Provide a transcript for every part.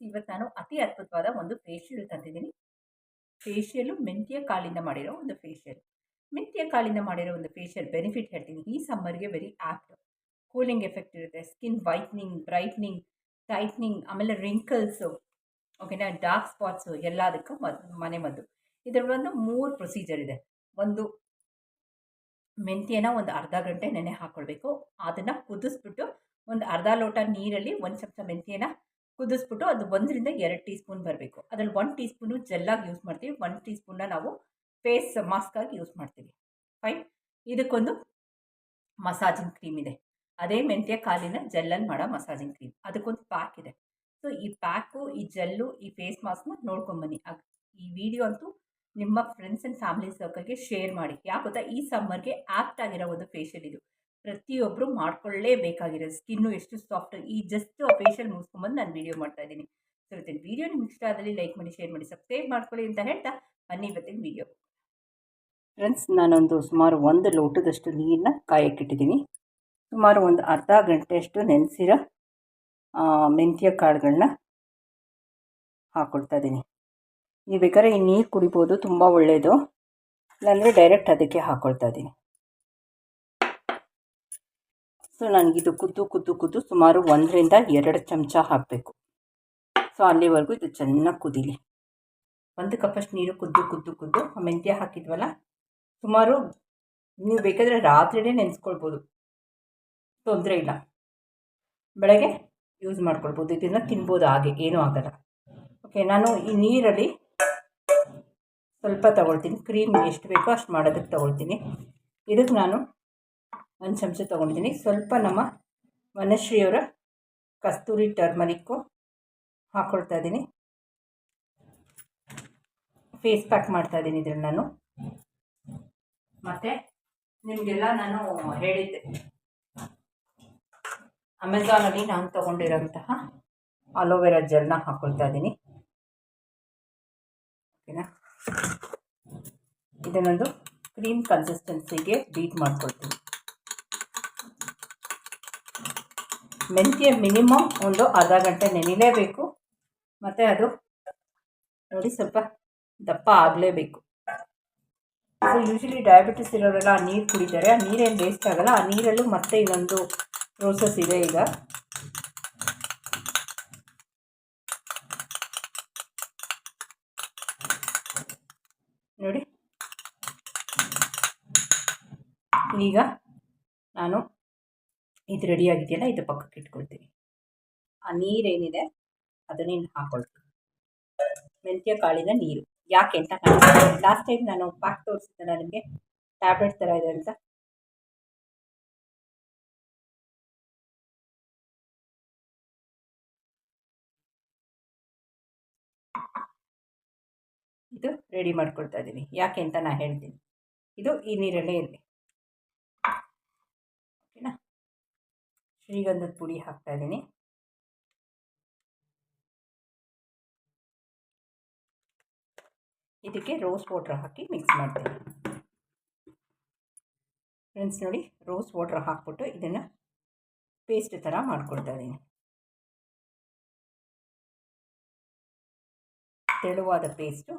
ಇವತ್ತು ನಾನು ಅತಿ ಅದ್ಭುತವಾದ ಒಂದು ಫೇಶಿಯಲ್ ತಂದಿದ್ದೀನಿ. ಫೇಶಿಯಲು ಮೆಂತ್ಯ ಕಾಳಿಂದ ಮಾಡಿರೋ ಒಂದು ಫೇಶಿಯಲ್ ಮೆಂತ್ಯ ಕಾಳಿಂದ ಮಾಡಿರೋ ಒಂದು ಫೇಶಿಯಲ್ ಬೆನಿಫಿಟ್ ಹೇಳ್ತೀನಿ. ಈ ಸಮ್ಮರ್ಗೆ ವೆರಿ ಆ್ಯಪ್ಟ್ ಕೂಲಿಂಗ್ ಎಫೆಕ್ಟ್ ಇರುತ್ತೆ. ಸ್ಕಿನ್ ವೈಟ್ನಿಂಗ್ ಬ್ರೈಟ್ನಿಂಗ್ ಟೈಟ್ನಿಂಗ್ ಆಮೇಲೆ ರಿಂಕಲ್ಸು ಓಕೆನಾ ಡಾರ್ಕ್ ಸ್ಪಾಟ್ಸು ಎಲ್ಲದಕ್ಕೂ ಮದ್, ಮನೆ ಮದ್ದು. ಇದರಲ್ಲಿ ಒಂದು ಮೂರು ಪ್ರೊಸೀಜರ್ ಇದೆ. ಒಂದು ಮೆಂತ್ಯನ ಒಂದು ಅರ್ಧ ಗಂಟೆ ನೆನೆ ಹಾಕ್ಕೊಳ್ಬೇಕು ಅದನ್ನು ಕುದಿಸ್ಬಿಟ್ಟು ಒಂದು ಅರ್ಧ ಲೋಟ ನೀರಲ್ಲಿ ಒಂದು ಚಮಚ ಮೆಂತ್ಯನ ಕುದಿಸ್ಬಿಟ್ಟು ಅದು ಒಂದರಿಂದ ಎರಡು ಟೀ ಸ್ಪೂನ್ ಬರಬೇಕು. ಅದರಲ್ಲಿ ಒನ್ ಟೀ ಸ್ಪೂನು ಜೆಲ್ಲಾಗಿ ಯೂಸ್ ಮಾಡ್ತೀವಿ. ಒನ್ ಟೀ ಸ್ಪೂನ್ನ ನಾವು ಫೇಸ್ ಮಾಸ್ಕಾಗಿ ಯೂಸ್ ಮಾಡ್ತೀವಿ. ಫೈನ್ ಇದಕ್ಕೊಂದು ಮಸಾಜಿಂಗ್ ಕ್ರೀಮ್ ಇದೆ. ಅದೇ ಮೆಂತ್ಯ ಕಾಲಿನ ಜೆಲ್ಲಲ್ಲಿ ಮಾಡೋ ಮಸಾಜಿಂಗ್ ಕ್ರೀಮ್ ಅದಕ್ಕೊಂದು ಪ್ಯಾಕ್ ಇದೆ. ಸೊ ಈ ಪ್ಯಾಕು ಈ ಜೆಲ್ಲು ಈ ಫೇಸ್ ಮಾಸ್ಕ್ನ ನೋಡ್ಕೊಂಬನ್ನಿ ಈ ವಿಡಿಯೋ ಅಂತೂ ನಿಮ್ಮ ಫ್ರೆಂಡ್ಸ್ ಆ್ಯಂಡ್ ಫ್ಯಾಮಿಲಿ ಸರ್ಕಲ್ಗೆ ಶೇರ್ ಮಾಡಿ. ಯಾಕೆ ಗೊತ್ತಾ? ಈ ಸಮ್ಮರ್ಗೆ ಆ್ಯಪ್ಟ್ ಆಗಿರೋ ಒಂದು ಫೇಶಿಯಲ್ ಇದು. ಪ್ರತಿಯೊಬ್ಬರು ಮಾಡ್ಕೊಳ್ಳೇಬೇಕಾಗಿರೋದು. ಸ್ಕಿನ್ನು ಎಷ್ಟು ಸಾಫ್ಟ್ ಈ ಜಸ್ಟ್ ಫೇಶಿಯಲ್ ಮುಗಿಸ್ಕೊಂಬಂದು ನಾನು ವೀಡಿಯೋ ಮಾಡ್ತಾ ಇದ್ದೀನಿ. ಸೊ ವೀಡಿಯೋ ನಿಮ್ಗೆ ಇಷ್ಟ ಆದಲ್ಲಿ ಲೈಕ್ ಮಾಡಿ ಶೇರ್ ಮಾಡಿ ಸಬ್ಸ್ಕ್ರೈಬ್ ಮಾಡ್ಕೊಳ್ಳಿ ಅಂತ ಹೇಳ್ತಾ ಬನ್ನಿ ಇವತ್ತಿನ ವೀಡಿಯೋ ಫ್ರೆಂಡ್ಸ್ ನಾನೊಂದು ಸುಮಾರು ಒಂದು ಲೋಟದಷ್ಟು ನೀರನ್ನ ಕಾಯಕ್ಕಿಟ್ಟಿದ್ದೀನಿ ಸುಮಾರು ಒಂದು ಅರ್ಧ ಗಂಟೆಯಷ್ಟು ನೆನೆಸಿರೋ ಮೆಂತ್ಯ ಕಾಳುಗಳನ್ನ ಹಾಕ್ಕೊಳ್ತಾ ಇದ್ದೀನಿ. ನೀವು ಬೇಕಾದ್ರೆ ಈ ನೀರು ಕುಡಿಬೋದು, ತುಂಬ ಒಳ್ಳೆಯದು ಇಲ್ಲಾಂದರೆ ಡೈರೆಕ್ಟ್ ಅದಕ್ಕೆ ಹಾಕ್ಕೊಳ್ತಾ ಇದ್ದೀನಿ. ಸೊ ನನಗಿದು ಕುದ್ದು ಕುದ್ದು ಕುದ್ದು ಸುಮಾರು ಒಂದರಿಂದ ಎರಡು ಚಮಚ ಹಾಕಬೇಕು. ಸೊ, ಅಲ್ಲಿವರೆಗೂ ಇದು ಚೆನ್ನಾಗಿ ಕುದೀಲಿ. ಒಂದು ಕಪ್ಪಷ್ಟು ನೀರು ಕುದ್ದು ಕುದ್ದು ಕುದ್ದು. ಮೆಂತ್ಯ ಹಾಕಿದ್ವಲ್ಲ? ಸುಮಾರು ನೀವು ಬೇಕಾದರೆ ರಾತ್ರಿಯೇ ನೆನೆಸ್ಕೊಳ್ಬೋದು. ತೊಂದರೆ ಇಲ್ಲ. ಬೆಳಗ್ಗೆ ಯೂಸ್ ಮಾಡ್ಕೊಳ್ಬೋದು. ಇದನ್ನು ತಿನ್ಬೋದು ಹಾಗೆ, ಏನೂ ಆಗಲ್ಲ. ಓಕೆ, ನಾನು ಈ ನೀರಲ್ಲಿ ಸ್ವಲ್ಪ ತಗೊಳ್ತೀನಿ. ಕ್ರೀಮ್ ಎಷ್ಟು ಬೇಕೋ ಅಷ್ಟು ಮಾಡೋದಕ್ಕೆ ತಗೊಳ್ತೀನಿ. ಇದಕ್ಕೆ ನಾನು ಒಂದು ಚಮಚ ತೊಗೊಂಡಿದ್ದೀನಿ. ಸ್ವಲ್ಪ ನಮ್ಮ ವನಶ್ರೀಯವರ ಕಸ್ತೂರಿ ಟರ್ಮರಿಕ್ಕು ಹಾಕ್ಕೊಳ್ತಾ ಇದ್ದೀನಿ. ಫೇಸ್ ಪ್ಯಾಕ್ ಮಾಡ್ತಾ ಇದ್ದೀನಿ ಇದ್ರಲ್ಲಿ ನಾನು. ಮತ್ತು ನಿಮಗೆಲ್ಲ ನಾನು ಹೇಳಿದ್ದೆ. ಅಮೆಝಾನಲ್ಲಿ ನಾನು ತೊಗೊಂಡಿರೋಂತಹ ಅಲೋವೆರಾ ಜೆಲ್ನ ಹಾಕ್ಕೊಳ್ತಾ ಇದ್ದೀನಿ. ಓಕೆನಾ? ಇದನ್ನೊಂದು ಕ್ರೀಮ್ ಕನ್ಸಿಸ್ಟೆನ್ಸಿಗೆ ಬೀಟ್ ಮಾಡ್ಕೊಳ್ತೀನಿ. ಮೆಂತ್ಯ ಮಿನಿಮಮ್ ಒಂದು ಅರ್ಧ ಗಂಟೆ ನೆನಿಲೇಬೇಕು. ಮತ್ತು ಅದು ನೋಡಿ ಸ್ವಲ್ಪ ದಪ್ಪ ಆಗಲೇಬೇಕು. ಸೊ ಯೂಶಲಿ ಡಯಾಬಿಟಿಸ್ ಇರೋರೆಲ್ಲ ಆ ನೀರು ಕುಡಿತಾರೆ. ಆ ನೀರೇನು ವೇಸ್ಟ್ ಆಗೋಲ್ಲ. ಆ ನೀರಲ್ಲೂ ಮತ್ತೆ ಇನ್ನೊಂದು ಪ್ರೋಸೆಸ್ ಇದೆ ಈಗ. ನೋಡಿ. ಈಗ ನಾನು ಇದು ರೆಡಿ ಆಗಿದೆಯಲ್ಲ, ಇದು ಪಕ್ಕಕ್ಕೆ ಇಟ್ಕೊಳ್ತೀನಿ ಆ ನೀರೇನಿದೆ, ಅದನ್ನೇ ಹಾಕೊಳ್ತೀನಿ ಮೆಂತ್ಯ, ಕಾಳಿನ ನೀರು. ಯಾಕೆ ಅಂತ ಲಾಸ್ಟ್ ಟೈಮ್ ನಾನು ಪ್ಯಾಕ್ ತೋರಿಸಿದ್ದೆ ನಿಮಗೆ ಟ್ಯಾಬ್ಲೆಟ್ ಥರ ಇದೆ ಅಂತ. ಇದು ರೆಡಿ ಮಾಡ್ಕೊಳ್ತಾ ಇದ್ದೀನಿ ಯಾಕೆ ಅಂತ ನಾನು ಹೇಳ್ತೀನಿ. ಇದು ಈ ನೀರಲ್ಲೇ ಇರಲಿ ಓಕೆನಾ ಶ್ರೀಗಂಧದ ಪುಡಿ ಹಾಕ್ತಾ ಇದ್ದೀನಿ. ಇದಕ್ಕೆ ರೋಸ್ ವಾಟ್ರ್ ಹಾಕಿ ಮಿಕ್ಸ್ ಮಾಡ್ತೀನಿ. ಫ್ರೆಂಡ್ಸ್ ನೋಡಿ ರೋಸ್ ವಾಟ್ರ್ ಹಾಕ್ಬಿಟ್ಟು ಇದನ್ನು ಪೇಸ್ಟ್ ಥರ ಮಾಡ್ಕೊಡ್ತಾ ಇದ್ದೀನಿ. ತೆಳುವಾದ ಪೇಸ್ಟು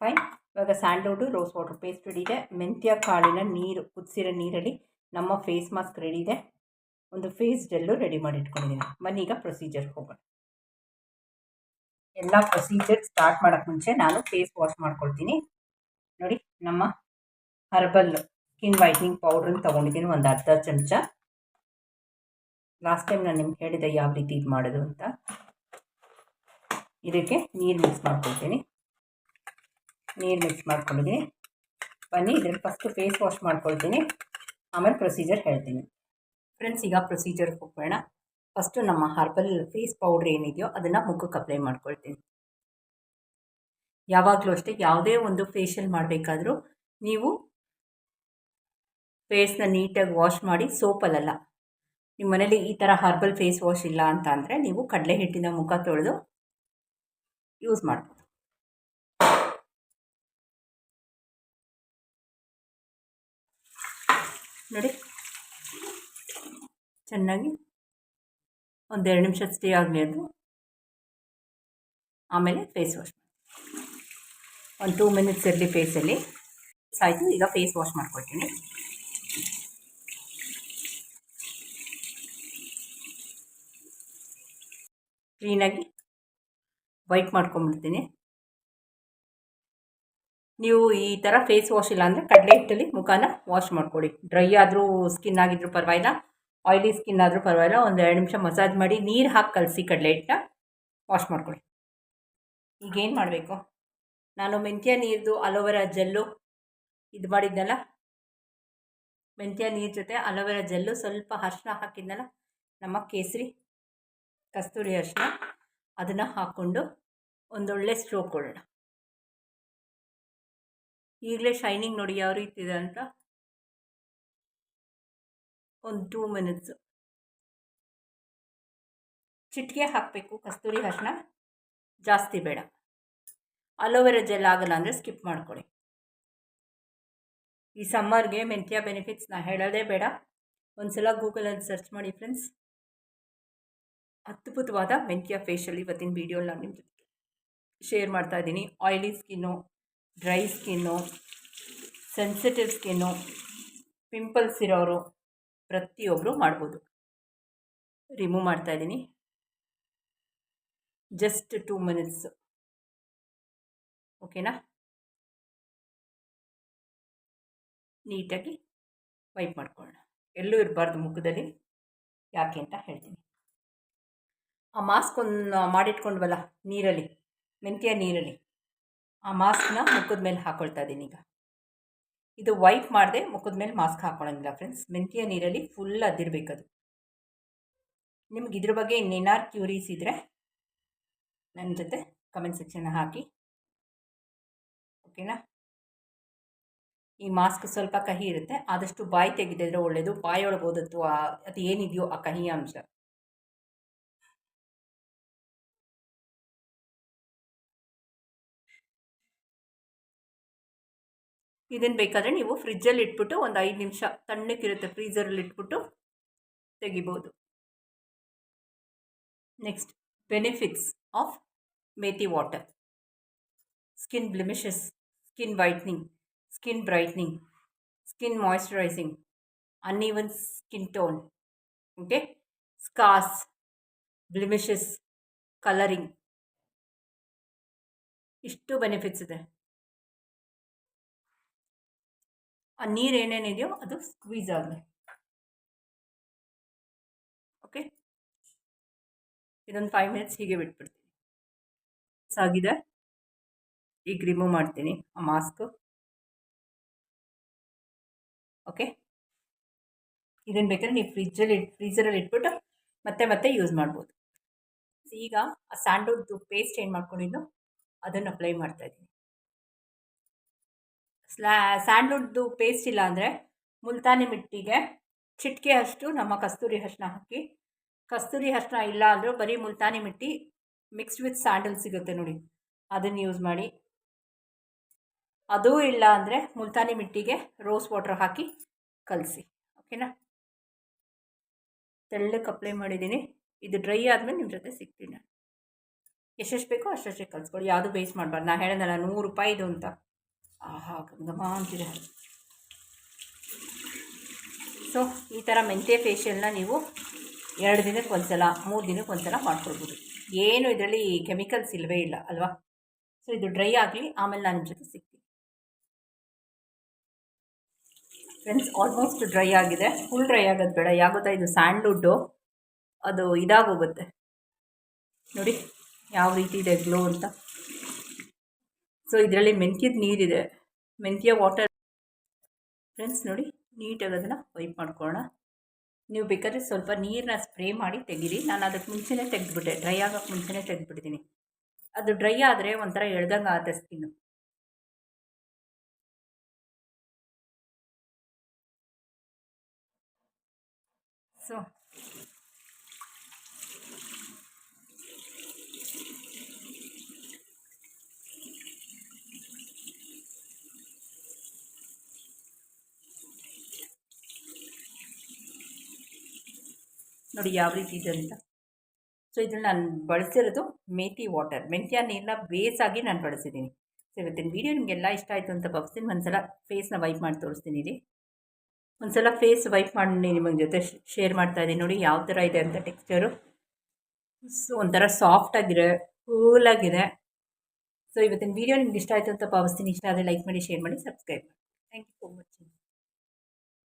ಫೈನ್ ಇವಾಗ sandalwood rose water paste ready ಇದೆ. ಮೆಂತ್ಯ, ಕಾಳಿನ ನೀರು ಕುದಿಸಿರೋ ನೀರಲ್ಲಿ ನಮ್ಮ ಫೇಸ್ ಮಾಸ್ಕ್ ರೆಡಿ ಇದೆ. ಒಂದು ಫೇಸ್ ಜೆಲ್ಲು ರೆಡಿ ಮಾಡಿ ಇಟ್ಕೊಂಡಿದ್ದೀನಿ ಬನ್ನಿ, ಈಗ ಪ್ರೊಸೀಜರ್ ಹೋಗೋಣ. ಎಲ್ಲ ಪ್ರೊಸೀಜರ್ ಸ್ಟಾರ್ಟ್ ಮಾಡೋಕ್ಕೆ ಮುಂಚೆ ನಾನು ಫೇಸ್ ವಾಶ್ ಮಾಡ್ಕೊಳ್ತೀನಿ. ನೋಡಿ, ನಮ್ಮ ಹರ್ಬಲ್ ಸ್ಕಿನ್ ವೈಟ್ನಿಂಗ್ ಪೌಡ್ರನ್ನ ತೊಗೊಂಡಿದ್ದೀನಿ. ಒಂದು ಅರ್ಧ ಚಮಚ. ಲಾಸ್ಟ್ ಟೈಮ್ ನಾನು ನಿಮ್ಗೆ ಹೇಳಿದೆ ಯಾವ ರೀತಿ ಇದು ಮಾಡೋದು ಅಂತ. ಇದಕ್ಕೆ ನೀರು ಮಿಕ್ಸ್ ಮಾಡ್ಕೊಳ್ತೀನಿ. ನೀರು ಮಿಕ್ಸ್ ಮಾಡ್ಕೊಂಡಿದ್ದೀನಿ ಬನ್ನಿ, ಇದ್ರಲ್ಲಿ ಫಸ್ಟು ಫೇಸ್ ವಾಶ್ ಮಾಡ್ಕೊಳ್ತೀನಿ. ಆಮೇಲೆ ಪ್ರೊಸೀಜರ್ ಹೇಳ್ತೀನಿ. ಫ್ರೆಂಡ್ಸ್ ಈಗ ಪ್ರೊಸೀಜರ್ ಹೋಗೋಣ. ಫಸ್ಟು ನಮ್ಮ ಹರ್ಬಲ್ ಫೇಸ್ ಪೌಡ್ರ್ ಏನಿದೆಯೋ ಅದನ್ನು ಮುಖಕ್ಕೆ ಅಪ್ಲೈ ಮಾಡ್ಕೊಳ್ತೀನಿ. ಯಾವಾಗಲೂ ಅಷ್ಟೇ ಯಾವುದೇ ಒಂದು ಫೇಶಿಯಲ್ ಮಾಡಬೇಕಾದ್ರೂ ನೀವು ಫೇಸ್ನ ನೀಟಾಗಿ ವಾಶ್ ಮಾಡಿ ಸೋಪಲ್ಲಲ್ಲ ನಿಮ್ಮ ಮನೇಲಿ ಈ ಥರ ಹರ್ಬಲ್ ಫೇಸ್ ವಾಶ್ ಇಲ್ಲ ಅಂತ ಅಂದರೆ ನೀವು ಕಡಲೆ ಹಿಟ್ಟಿನ ಮುಖ ತೊಳೆದು ಯೂಸ್ ಮಾಡ್ಬೋದು ನೋಡಿ. ಚೆನ್ನಾಗಿ ಒಂದೆರಡು ನಿಮಿಷ ಸ್ಟೇ ಆಗಲಿ ಅದು. ಆಮೇಲೆ ಫೇಸ್ ವಾಶ್ ಒಂದು ಟೂ ಮಿನಿಟ್ಸ್ ಇರಲಿ ಫೇಸಲ್ಲಿ ಆಯಿತು ಈಗ ಫೇಸ್ ವಾಶ್ ಮಾಡ್ಕೊಳ್ತೀನಿ. ಕ್ಲೀನಾಗಿ ವೈಟ್ ಮಾಡ್ಕೊಂಬಿಡ್ತೀನಿ ನೀವು ಈ ಥರ ಫೇಸ್ ವಾಶ್ ಇಲ್ಲ ಅಂದರೆ ಕಡಲೆ ಹಿಟ್ಟಲ್ಲಿ ಮುಖಾನ ವಾಶ್ ಮಾಡ್ಕೊಳ್ಳಿ ಡ್ರೈ ಆದರೂ ಸ್ಕಿನ್ ಆಗಿದ್ರೂ ಪರವಾಗಿಲ್ಲ ಆಯಿಲಿ ಸ್ಕಿನ್ ಆದರೂ ಪರವಾಗಿಲ್ಲ, ಒಂದು ಎರಡು ನಿಮಿಷ ಮಸಾಜ್ ಮಾಡಿ ನೀರು ಹಾಕಿ ಕಲಸಿ ಕಡಲೆ ಹಿಟ್ಟನ್ನ ವಾಶ್ ಮಾಡ್ಕೊಳ್ಳಿ ಈಗೇನು ಮಾಡಬೇಕು? ನಾನು ಮೆಂತ್ಯ ನೀರ್ದು ಅಲೋವೆರಾ ಜೆಲ್ಲು ಇದು ಮಾಡಿದ್ನಲ್ಲ? ಮೆಂತ್ಯ ನೀರು ಜೊತೆ ಅಲೋವೆರಾ ಜೆಲ್ಲು ಸ್ವಲ್ಪ ಅರ್ಶಿನ ಹಾಕಿದ್ನಲ್ಲ? ನಮ್ಮ ಕೇಸರಿ ಕಸ್ತೂರಿ ಅರಿಶಿನ ಅದನ್ನು ಹಾಕ್ಕೊಂಡು ಒಂದೊಳ್ಳೆ ಸ್ಟ್ರೋಕ್ ಕೊಡೋಣ. ಈಗಲೇ ಶೈನಿಂಗ್ ನೋಡಿ ಯಾವ ರೀತಿ ಇದೆ ಅಂತ? ಒಂದು ಟೂ ಮಿನಿಟ್ಸು ಚಿಟಿಕೆ ಹಾಕಬೇಕು, ಕಸ್ತೂರಿ ಅರಿಶಿನ ಜಾಸ್ತಿ ಬೇಡ. ಅಲೋವೆರಾ ಜೆಲ್ ಆಗಲ್ಲ ಅಂದರೆ ಸ್ಕಿಪ್ ಮಾಡ್ಕೊಳ್ಳಿ. ಈ ಸಮ್ಮರ್ಗೆ ಮೆಂತ್ಯ ಬೆನಿಫಿಟ್ಸ್ ನಾ ಹೇಳೋದೇ ಬೇಡ. ಒಂದು ಸಲ ಗೂಗಲಲ್ಲಿ ಸರ್ಚ್ ಮಾಡಿ ಫ್ರೆಂಡ್ಸ್ ಅದ್ಭುತವಾದ ಮೆಂತ್ಯ ಫೇಶಿಯಲ್ ಇವತ್ತಿನ ವೀಡಿಯೋಲಿ ನಾನು ನಿಮ್ಮ ಜೊತೆ ಶೇರ್ ಮಾಡ್ತಾ ಇದ್ದೀನಿ. Oily skin dry skin sensitive skin pimples ಇರೋರು ಪ್ರತಿಯೊಬ್ಬರು ಮಾಡ್ಬೋದು. ರಿಮೂವ್ ಮಾಡ್ತಾ ಇದ್ದೀನಿ. ಜಸ್ಟ್ ಟೂ ಮಿನಿಟ್ಸ್ ಓಕೆನಾ ನೀಟಾಗಿ ವೈಪ್ ಮಾಡ್ಕೊಳ್ಳೋಣ. ಎಲ್ಲೂ ಇರಬಾರ್ದು ಮುಖದಲ್ಲಿ. ಯಾಕೆ ಅಂತ ಹೇಳ್ತೀನಿ. ಆ ಮಾಸ್ಕ್ ಒಂದು ಮಾಡಿಟ್ಕೊಂಡ್ವಲ್ಲ, ನೀರಲ್ಲಿ, ಮೆಂತ್ಯ ನೀರಲ್ಲಿ. ಆ ಮಾಸ್ಕ್ನ ಮುಖದ ಮೇಲೆ ಹಾಕ್ಕೊಳ್ತಾ ಇದ್ದೀನಿ ಈಗ. ಇದು ವೈಪ್ ಮಾಡದೆ ಮುಖದ ಮೇಲೆ ಮಾಸ್ಕ್ ಹಾಕ್ಕೊಳಂಗಿಲ್ಲ ಫ್ರೆಂಡ್ಸ್. ಮೆಂತ್ಯ ನೀರಲ್ಲಿ ಫುಲ್ ಅದಿರಬೇಕದು. ನಿಮ್ಗೆ ಇದ್ರ ಬಗ್ಗೆ ಇನ್ನೇನಾರು ಕ್ಯೂರೀಸ್ ಇದ್ದರೆ ನನ್ನ ಜೊತೆ ಕಮೆಂಟ್ ಸೆಕ್ಷನ್ ಹಾಕಿ. ಓಕೆನಾ ಈ ಮಾಸ್ಕ್ ಸ್ವಲ್ಪ ಕಹಿ ಇರುತ್ತೆ. ಆದಷ್ಟು ಬಾಯಿ ತೆಗೆದಿದ್ರೆ ಒಳ್ಳೆಯದು ಬಾಯೊಳಗೆ ಓದತ್ತು ಅದು ಏನಿದೆಯೋ ಆ ಕಹಿ ಅಂಶ. ಇದನ್ನು ಬೇಕಾದರೆ ನೀವು ಫ್ರಿಜ್ಜಲ್ಲಿ ಇಟ್ಬಿಟ್ಟು ಒಂದು ಐದು ನಿಮಿಷ ತಣ್ಣಕ್ಕಿರುತ್ತೆ ಫ್ರೀಝರಲ್ಲಿ ಇಟ್ಬಿಟ್ಟು ತೆಗಿಬೋದು. Next benefits of methi water skin blemishes skin whitening skin brightening skin moisturising uneven skin tone okay scars blemishes colouring ಇಷ್ಟು ಬೆನಿಫಿಟ್ಸ್ ಇದೆ. ಆ ನೀರು ಏನೇನಿದೆಯೋ ಅದು ಸ್ಕ್ವೀಸ್ ಆಗಲಿ ಓಕೆ ಇದೊಂದು ಫೈವ್ ಮಿನಿಟ್ಸ್ ಹೀಗೆ ಬಿಟ್ಬಿಡ್ತೀನಿ. ಆಗಿದೆ. ಈಗ ರಿಮೂವ್ ಮಾಡ್ತೀನಿ ಆ ಮಾಸ್ಕು ಓಕೆ ಇದನ್ನು ಬೇಕಾದ್ರೆ ನೀವು ಫ್ರಿಜ್ಜಲ್ಲಿ ಫ್ರೀಜರಲ್ಲಿ ಇಟ್ಬಿಟ್ಟು ಮತ್ತೆ ಮತ್ತೆ ಯೂಸ್ ಮಾಡ್ಬೋದು. ಈಗ ಆ ಸ್ಯಾಂಡಲ್ದು ಪೇಸ್ಟ್ ಏನು ಮಾಡ್ಕೊಂಡಿದ್ದು ಅದನ್ನು ಅಪ್ಲೈ ಮಾಡ್ತಾಯಿದ್ದೀನಿ ಸ್ಲಾ ಸ್ಯಾಂಡ್ಲ್ವುಡ್ದು ಪೇಸ್ಟ್ ಇಲ್ಲ ಅಂದರೆ ಮುಲ್ತಾನಿ ಮಿಟ್ಟಿಗೆ ಚಿಟಿಕೆ ಅಷ್ಟು, ನಮ್ಮ ಕಸ್ತೂರಿ ಅರಿಶಿನ ಹಾಕಿ. ಕಸ್ತೂರಿ ಹಸ್ನ ಇಲ್ಲ ಅಂದರೂ ಬರೀ multani mitti mixed with sandal ಸಿಗುತ್ತೆ ನೋಡಿ. ಅದನ್ನು ಯೂಸ್ ಮಾಡಿ. ಅದೂ ಇಲ್ಲ ಅಂದರೆ ಮುಲ್ತಾನಿ ಮಿಟ್ಟಿಗೆ ರೋಸ್ ವಾಟರ್ ಹಾಕಿ ಕಲಸಿ. ಓಕೆನಾ ತೆಳ್ಳಕ್ಕೆ ಅಪ್ಲೈ ಮಾಡಿದ್ದೀನಿ. ಇದು ಡ್ರೈ ಆದಮೇಲೆ ನಿಮ್ಮ ಜೊತೆ ಸಿಗ್ತೀನಿ. ಎಷ್ಟೆಷ್ಟು ಬೇಕೋ ಅಷ್ಟಷ್ಟೇ ಕಲಿಸ್ಕೊಳ್ಳಿ. ಯಾವುದು ಬೇಸ್ ಮಾಡಬಾರ್ದು. ನಾನು ಹೇಳಿದ್ನಲ್ಲ ನೂರು ರೂಪಾಯಿದು ಅಂತ. ಆಹಾ ಗಮಗಮ ಅಂತಿದೆ ಸೊ ಈ ಥರ ಮೆಂತ್ಯ ಫೇಶಿಯಲ್ನ ನೀವು ಎರಡು ದಿನಕ್ಕೆ ಒಂದು ಸಲ ಮೂರು ದಿನಕ್ಕೆ ಒಂದು ಸಲ ಮಾಡ್ಕೊಳ್ಬೋದು. ಏನು ಇದರಲ್ಲಿ ಕೆಮಿಕಲ್ಸ್ ಇಲ್ಲವೇ ಇಲ್ಲ, ಅಲ್ವಾ? ಸೊ ಇದು ಡ್ರೈ ಆಗಲಿ, ಆಮೇಲೆ ನಾನು ಜೊತೆ ಸಿಗ್ತೀನಿ. ಫ್ರೆಂಡ್ಸ್ ಆಲ್ಮೋಸ್ಟ್ ಡ್ರೈ ಆಗಿದೆ. ಫುಲ್ ಡ್ರೈ ಆಗೋದು ಬೇಡ. ಯಾಗೊತ್ತಾ ಇದು ಸ್ಯಾಂಡ್ವುಡ್ಡು ಅದು ಇದಾಗೋಗುತ್ತೆ. ನೋಡಿ, ಯಾವ ರೀತಿ ಇದೆ ಗ್ಲೋ ಅಂತ. ಸೊ ಇದರಲ್ಲಿ ಮೆಂತ್ಯದ ನೀರಿದೆ. ಮೆಂತ್ಯ ವಾಟರ್ ಫ್ರೆಂಡ್ಸ್ ನೋಡಿ, ನೀಟಾಗಿ ಅದನ್ನು ವೈಪ್ ಮಾಡ್ಕೊಳ್ಳೋಣ. ನೀವು ಬೇಕಾದ್ರೆ ಸ್ವಲ್ಪ ನೀರನ್ನ ಸ್ಪ್ರೇ ಮಾಡಿ ತೆಗೀರಿ. ನಾನು ಅದಕ್ಕೆ ಮುಂಚೆನೇ ತೆಗೆದ್ಬಿಟ್ಟೆ. ಡ್ರೈ ಆಗೋಕ್ಕೆ ಮುಂಚೆನೇ ತೆಗೆದ್ಬಿಟ್ಟಿದ್ದೀನಿ ಅದು ಡ್ರೈ ಆದರೆ ಒಂಥರ ಎಳ್ದಂಗೆ ಆಗುತ್ತೆ ಸ್ಕಿನ್ನು ಸೊ ನೋಡಿ ಯಾವ ರೀತಿ ಇದೆ ಅಂತ. ಸೊ ಇದನ್ನು ನಾನು ಬಳಸಿರೋದು ಮೇಥಿ ವಾಟರ್ ಮೆಂತ್ಯ ನೀರನ್ನ ಬೇಸಾಗಿ ನಾನು ಬಳಸಿದ್ದೀನಿ ಸೊ ಇವತ್ತಿನ ವೀಡಿಯೋ ನಿಮಗೆಲ್ಲ ಇಷ್ಟ ಆಯಿತು ಅಂತ ಭಾವಿಸ್ತೀನಿ. ಒಂದ್ಸಲ ಫೇಸ್ನ ವೈಪ್ ಮಾಡಿ ತೋರಿಸ್ತೀನಿ ಇಲ್ಲಿ. ಒಂದ್ಸಲ ಫೇಸ್ ವೈಪ್ ಮಾಡಿ ನಿಮಗೆ ಜೊತೆ ಶೇರ್ ಮಾಡ್ತಾ ಇದ್ದೀನಿ. ನೋಡಿ ಯಾವ ಥರ ಇದೆ ಅಂತ ಟೆಕ್ಸ್ಚರು ಸೊ ಒಂಥರ ಸಾಫ್ಟಾಗಿದೆ ಕೂಲಾಗಿದೆ ಸೊ ಇವತ್ತಿನ ವೀಡಿಯೋ ನಿಮ್ಗೆ ಇಷ್ಟ ಆಯಿತು ಅಂತ ಭಾವಿಸ್ತೀನಿ. ಇಷ್ಟ ಆದರೆ ಲೈಕ್ ಮಾಡಿ ಶೇರ್ ಮಾಡಿ ಸಬ್ಸ್ಕ್ರೈಬ್ ಮಾಡಿ. Thank you so watching